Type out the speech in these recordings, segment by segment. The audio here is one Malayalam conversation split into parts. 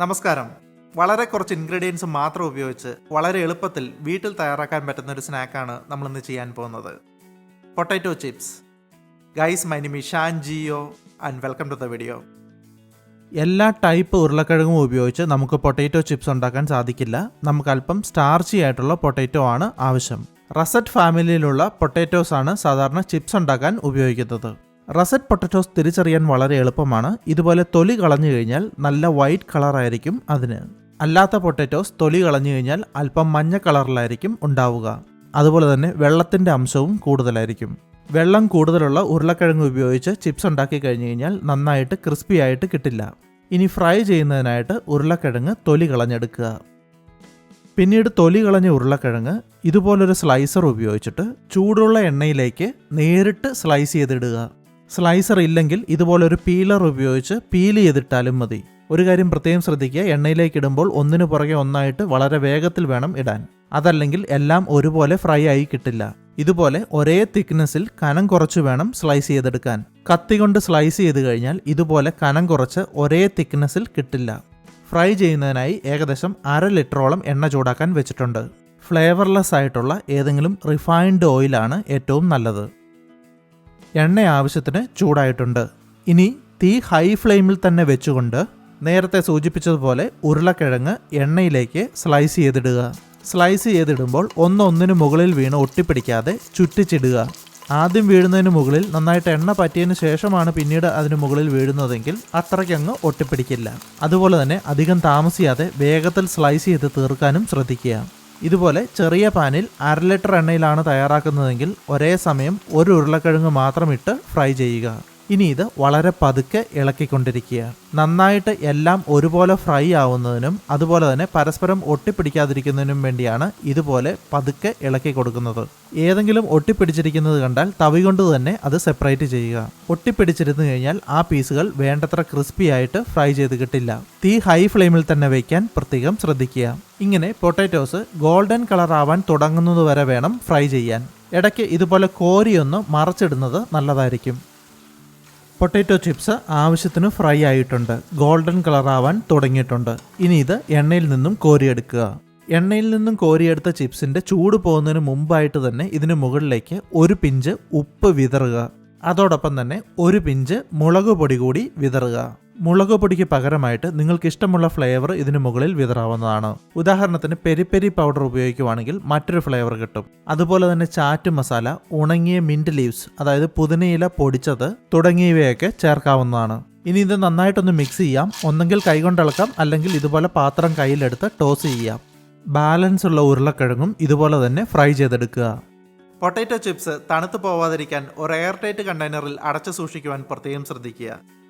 നമസ്കാരം. വളരെ കുറച്ച് ഇൻഗ്രീഡിയൻസ് മാത്രം ഉപയോഗിച്ച് വളരെ എളുപ്പത്തിൽ വീട്ടിൽ തയ്യാറാക്കാൻ പറ്റുന്ന ഒരു സ്നാക്കാണ് നമ്മൾ ഇന്ന് ചെയ്യാൻ പോകുന്നത്. Potato chips guys മൈനിമി Shaan Geo and welcome to the video എല്ലാ ടൈപ്പ് ഉരുളക്കിഴങ്ങും ഉപയോഗിച്ച് നമുക്ക് പൊട്ടാറ്റോ ചിപ്സ് ഉണ്ടാക്കാൻ സാധിക്കില്ല. നമുക്ക് അല്പം സ്റ്റാർച്ചി ആയിട്ടുള്ള പൊട്ടാറ്റോ ആണ് ആവശ്യം. റസറ്റ് ഫാമിലിയിലുള്ള പൊട്ടാറ്റോസ് ആണ് സാധാരണ ചിപ്സ് ഉണ്ടാക്കാൻ ഉപയോഗിക്കുന്നത്. റസറ്റ് പൊട്ടറ്റോസ് തിരിച്ചറിയാൻ വളരെ എളുപ്പമാണ്. ഇതുപോലെ തൊലി കളഞ്ഞു കഴിഞ്ഞാൽ നല്ല വൈറ്റ് കളറായിരിക്കും അതിന്. അല്ലാത്ത പൊട്ടറ്റോസ് തൊലി കളഞ്ഞു കഴിഞ്ഞാൽ അല്പം മഞ്ഞ കളറിലായിരിക്കും ഉണ്ടാവുക. അതുപോലെ തന്നെ വെള്ളത്തിന്റെ അംശവും കൂടുതലായിരിക്കും. വെള്ളം കൂടുതലുള്ള ഉരുളക്കിഴങ്ങ് ഉപയോഗിച്ച് ചിപ്സ് ഉണ്ടാക്കി കഴിഞ്ഞു കഴിഞ്ഞാൽ നന്നായിട്ട് ക്രിസ്പി ആയിട്ട് കിട്ടില്ല. ഇനി ഫ്രൈ ചെയ്യുന്നതിനായിട്ട് ഉരുളക്കിഴങ്ങ് തൊലി കളഞ്ഞെടുക്കുക. പിന്നീട് തൊലി കളഞ്ഞ ഉരുളക്കിഴങ്ങ് ഇതുപോലൊരു സ്ലൈസർ ഉപയോഗിച്ചിട്ട് ചൂടുള്ള എണ്ണയിലേക്ക് നേരിട്ട് സ്ലൈസ് ചെയ്തിടുക. സ്ലൈസർ ഇല്ലെങ്കിൽ ഇതുപോലൊരു പീലർ ഉപയോഗിച്ച് പീൽ ചെയ്തിട്ടാലും മതി. ഒരു കാര്യം പ്രത്യേകം ശ്രദ്ധിക്കുക എണ്ണയിലേക്ക് ഇടുമ്പോൾ ഒന്നിനു പുറകെ ഒന്നായിട്ട് വളരെ വേഗത്തിൽ വേണം ഇടാൻ. അതല്ലെങ്കിൽ എല്ലാം ഒരുപോലെ ഫ്രൈ ആയി കിട്ടില്ല. ഇതുപോലെ ഒരേ തിക്നെസ്സിൽ കനം കുറച്ച് വേണം സ്ലൈസ് ചെയ്തെടുക്കാൻ. കത്തി കൊണ്ട് സ്ലൈസ് ചെയ്ത് കഴിഞ്ഞാൽ ഇതുപോലെ കനം കുറച്ച് ഒരേ തിക്നെസ്സിൽ കിട്ടില്ല. ഫ്രൈ ചെയ്യുന്നതിനായി ഏകദേശം അര ലിറ്ററോളം എണ്ണ ചൂടാക്കാൻ വെച്ചിട്ടുണ്ട്. ഫ്ലേവർലെസ് ആയിട്ടുള്ള ഏതെങ്കിലും റിഫൈൻഡ് ഓയിലാണ് ഏറ്റവും നല്ലത്. എണ്ണ ആവശ്യത്തിന് ചൂടായിട്ടുണ്ട്. ഇനി തീ ഹൈ ഫ്ലെയിമിൽ തന്നെ വെച്ചുകൊണ്ട് നേരത്തെ സൂചിപ്പിച്ചതുപോലെ ഉരുളക്കിഴങ്ങ് എണ്ണയിലേക്ക് സ്ലൈസ് ചെയ്തിടുക. സ്ലൈസ് ചെയ്തിടുമ്പോൾ ഒന്നൊന്നിനു മുകളിൽ വീണ് ഒട്ടിപ്പിടിക്കാതെ ചുറ്റിച്ചിടുക. ആദ്യം വീഴുന്നതിന് മുകളിൽ നന്നായിട്ട് എണ്ണ പറ്റിയതിന് ശേഷമാണ് പിന്നീട് അതിന് മുകളിൽ വീഴുന്നതെങ്കിൽ അത്രയ്ക്കങ്ങ് ഒട്ടിപ്പിടിക്കില്ല. അതുപോലെ തന്നെ അധികം താമസിയാതെ വേഗത്തിൽ സ്ലൈസ് ചെയ്ത് തീർക്കാനും ശ്രദ്ധിക്കുക. ഇതുപോലെ ചെറിയ പാനിൽ അര ലിറ്റർ എണ്ണയിലാണ് തയ്യാറാക്കുന്നതെങ്കിൽ ഒരേ സമയം ഒരു ഉരുളക്കിഴങ്ങ് മാത്രം ഇട്ട് ഫ്രൈ ചെയ്യുക. ഇനി ഇത് വളരെ പതുക്കെ ഇളക്കിക്കൊണ്ടിരിക്കുക. നന്നായിട്ട് എല്ലാം ഒരുപോലെ ഫ്രൈ ആവുന്നതിനും അതുപോലെ തന്നെ പരസ്പരം ഒട്ടിപ്പിടിക്കാതിരിക്കുന്നതിനും വേണ്ടിയാണ് ഇതുപോലെ പതുക്കെ ഇളക്കി കൊടുക്കുന്നത് ഏതെങ്കിലും ഒട്ടിപ്പിടിച്ചിരിക്കുന്നത് കണ്ടാൽ തവി കൊണ്ട് തന്നെ അത് സെപ്പറേറ്റ് ചെയ്യുക. ഒട്ടിപ്പിടിച്ചിരുന്നു കഴിഞ്ഞാൽ ആ പീസുകൾ വേണ്ടത്ര ക്രിസ്പി ആയിട്ട് ഫ്രൈ ചെയ്ത് കിട്ടില്ല. തീ ഹൈ ഫ്ലെയിമിൽ തന്നെ വയ്ക്കാൻ പ്രത്യേകം ശ്രദ്ധിക്കുക. ഇങ്ങനെ പൊട്ടാറ്റോസ് ഗോൾഡൻ കളർ ആവാൻ തുടങ്ങുന്നത് വരെ വേണം ഫ്രൈ ചെയ്യാൻ. ഇടയ്ക്ക് ഇതുപോലെ കോരിയൊന്ന് മറച്ചിടുന്നത് നല്ലതായിരിക്കും. പൊട്ടാറ്റോ ചിപ്സ് ആവശ്യത്തിന് ഫ്രൈ ആയിട്ടുണ്ട്. ഗോൾഡൻ കളർ ആവാൻ തുടങ്ങിയിട്ടുണ്ട്. ഇനി ഇത് എണ്ണയിൽ നിന്നും കോരിയെടുക്കുക. എണ്ണയിൽ നിന്നും കോരിയെടുത്ത ചിപ്സിന്റെ ചൂട് പോകുന്നതിന് മുമ്പായിട്ട് തന്നെ ഇതിന് മുകളിലേക്ക് ഒരു പിഞ്ച് ഉപ്പ് വിതറുക. അതോടൊപ്പം തന്നെ ഒരു പിഞ്ച് മുളക് പൊടി കൂടി വിതറുക. മുളക് പൊടിക്ക് പകരമായിട്ട് നിങ്ങൾക്ക് ഇഷ്ടമുള്ള ഫ്ലേവർ ഇതിന് മുകളിൽ വിതറാവുന്നതാണ്. ഉദാഹരണത്തിന് പെരി പെരി പൗഡർ ഉപയോഗിക്കുവാണെങ്കിൽ മറ്റൊരു ഫ്ലേവർ കിട്ടും. അതുപോലെ തന്നെ ചാറ്റ് മസാല ഉണങ്ങിയ മിന്റ് ലീവ്സ് അതായത് പുതിനയില പൊടിച്ചത് തുടങ്ങിയവയൊക്കെ ചേർക്കാവുന്നതാണ്. ഇനി ഇത് നന്നായിട്ടൊന്ന് മിക്സ് ചെയ്യാം. ഒന്നെങ്കിൽ കൈകൊണ്ടിളക്കാം അല്ലെങ്കിൽ ഇതുപോലെ പാത്രം കയ്യിലെടുത്ത് ടോസ് ചെയ്യാം. ബാലൻസ് ഉള്ള ഉരുളക്കിഴങ്ങും ഇതുപോലെ തന്നെ ഫ്രൈ ചെയ്തെടുക്കുക. പൊട്ടാറ്റോ ചിപ്സ് തണുത്തു പോവാതിരിക്കാൻ ഒരു എയർ ടൈറ്റ് കണ്ടെയ്നറിൽ അടച്ചു സൂക്ഷിക്കുവാൻ പ്രത്യേകം ശ്രദ്ധിക്കുക.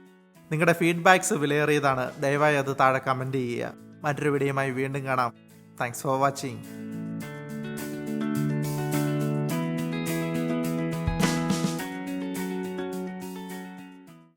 നിങ്ങളുടെ ഫീഡ്ബാക്ക്സ് വിലയേറിയതാണ്. ദയവായി അത് താഴെ കമന്റ് ചെയ്യുക. മറ്റൊരു വീഡിയോയുമായി വീണ്ടും കാണാം. Thanks for watching